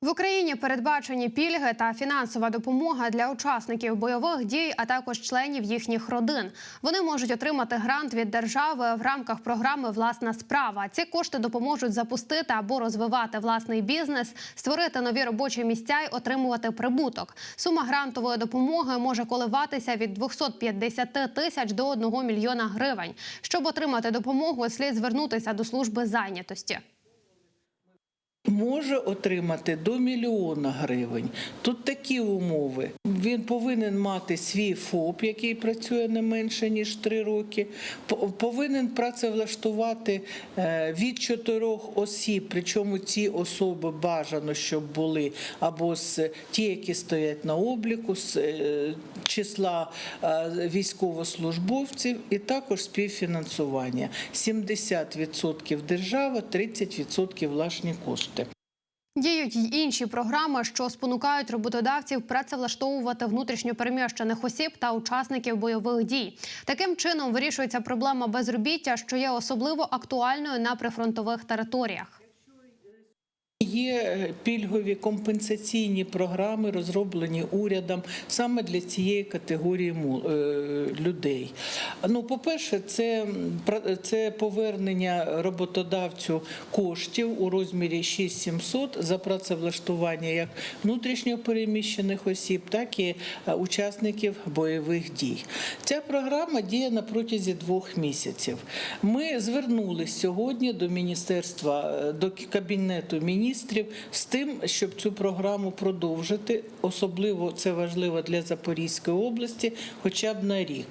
В Україні передбачені пільги та фінансова допомога для учасників бойових дій, а також членів їхніх родин. Вони можуть отримати грант від держави в рамках програми Власна справа. Ці кошти допоможуть запустити або розвивати власний бізнес, створити нові робочі місця й отримувати прибуток. Сума грантової допомоги може коливатися від 250 тисяч до 1 мільйона гривень. Щоб отримати допомогу, слід звернутися до служби зайнятості. Може отримати до мільйона гривень. Тут такі умови. Він повинен мати свій ФОП, який працює не менше ніж 3 роки. Повинен працевлаштувати е, від чотирьох осіб, причому ці особи бажано, щоб були або з ті, які стоять на обліку, з е, числа е, військовослужбовців, і також співфінансування. 70% держава, 30% власні кошти. Діють й інші програми, що спонукають роботодавців працевлаштовувати внутрішньо переміщених осіб та учасників бойових дій. Таким чином вирішується проблема безробіття, що є особливо актуальною на прифронтових територіях. Є е, пільгові компенсаційні програми, розроблені урядом саме для цієї категорії е, людей. Ну, по-перше, це, це повернення роботодавцю коштів у розмірі 6700 за працевлаштування як внутрішньо переміщених осіб, так і е, учасників бойових дій. Ця програма діє на протязі двох місяців. Ми звернулись сьогодні до міністерства, до кабінету міністрів з тим, щоб цю програму продовжити. Особливо це важливо для Запорізької області, хоча б на рік.